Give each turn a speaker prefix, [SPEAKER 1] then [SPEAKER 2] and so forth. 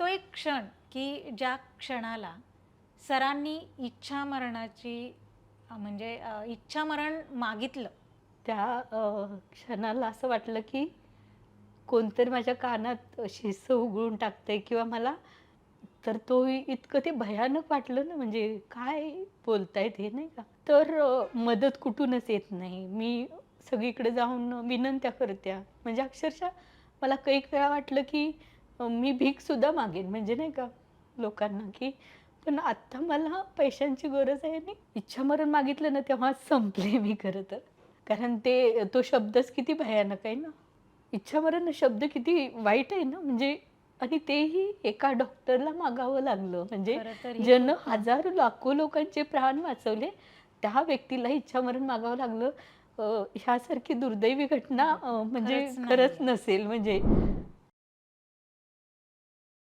[SPEAKER 1] तो एक क्षण की ज्या क्षणाला सरांनी इच्छा मरणाची म्हणजे इच्छा मरण मागितलं.
[SPEAKER 2] त्या क्षणाला असं वाटलं की कोणतरी माझ्या कानात शिस्त उघडून टाकतंय किंवा मला तर तो इतकं ते भयानक वाटलं ना म्हणजे काय बोलतायत हे नाही का? तर मदत कुठूनच येत नाही. मी सगळीकडे जाऊन विनंत्या करत्या. म्हणजे अक्षरशः मला कैक वेळा वाटलं की मी भीक सुद्धा मागेन म्हणजे नाही का लोकांना की पण आत्ता मला पैशांची गरज आहे आणि इच्छामरण मागितलं ना तेव्हा संपले मी खरं तर. कारण ते तो शब्दच किती भयानक आहे ना? इच्छामरण शब्द किती वाईट आहे ना? म्हणजे आणि तेही एका डॉक्टरला मागावं लागलं. म्हणजे ज्यानं हजारो लाखो लोकांचे प्राण वाचवले त्या व्यक्तीला इच्छामरण मागावं लागलं. ह्यासारखी दुर्दैवी घटना म्हणजे
[SPEAKER 1] खरंच.
[SPEAKER 2] नसेल म्हणजे.